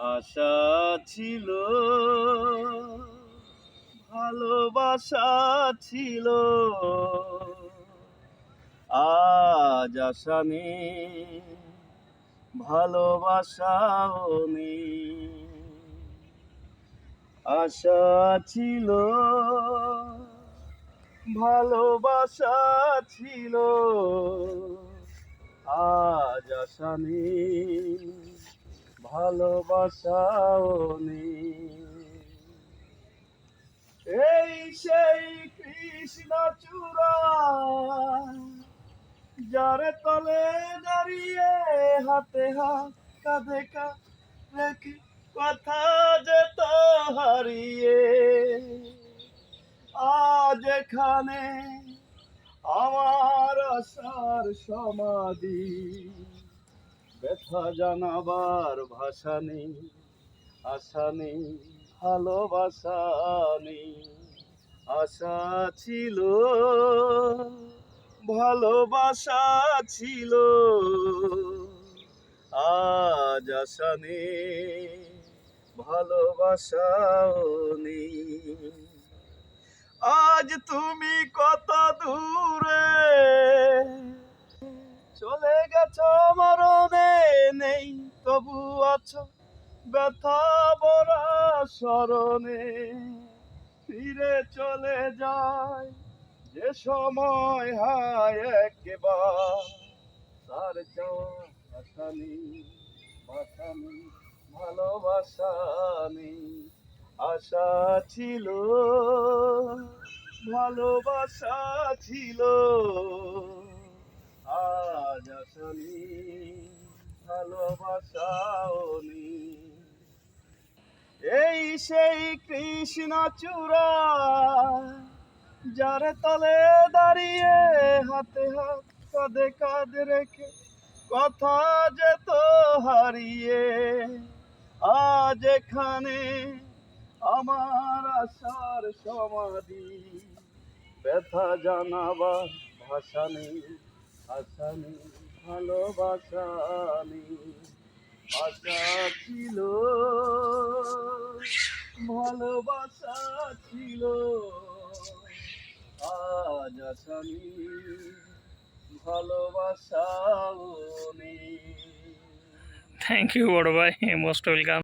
আশা ছিল, ভালোবাসা ছিল। আজ আশা নেই, ভালোবাসাও নেই। আশা ছিল, ভালোবাসা ছিল। আজ আশা নেই ভালোবাসাও এই সেই কৃষ্ণ চূড়া, যারে তলে দাঁড়িয়ে হাতে হাত কাঁধে কাঁধ রেখে কথা যেত হারিয়ে, আজ এখানে আমার আশার সমাধি। ব্যথা জানাবার ভাষা নেই, আশা নেই, ভালোবাসা নেই, আশা ছিল, ভালোবাসা ছিল, আজ আশা নেই, ভালোবাসাও নেই। আজ তুমি কত দূরে আছো ব্যথা বরা স্মরণে। ফিরে চলে যায় যে সময় হায় একবার। তার যাওয়া আশা নেই বাসা নেই, ভালোবাসা আশা ছিল, ভালোবাসা ছিল। এই সেই কৃষ্ণ চূড়া, যার তলে দাঁড়িয়ে হাতে হাত কাঁধে কাঁধ রেখে কথা যেত হারিয়ে, আজ এখানে আমার আশার সমাধি। ব্যথা জানাবার ভাষা নেই ভাষা নেই, ভালোবাসা নেই। আশা ছিল ভালোবাসা ছিল। আজ আসামি ভালোবাসাও থ্যাংক ইউ বড় ভাই। Most welcome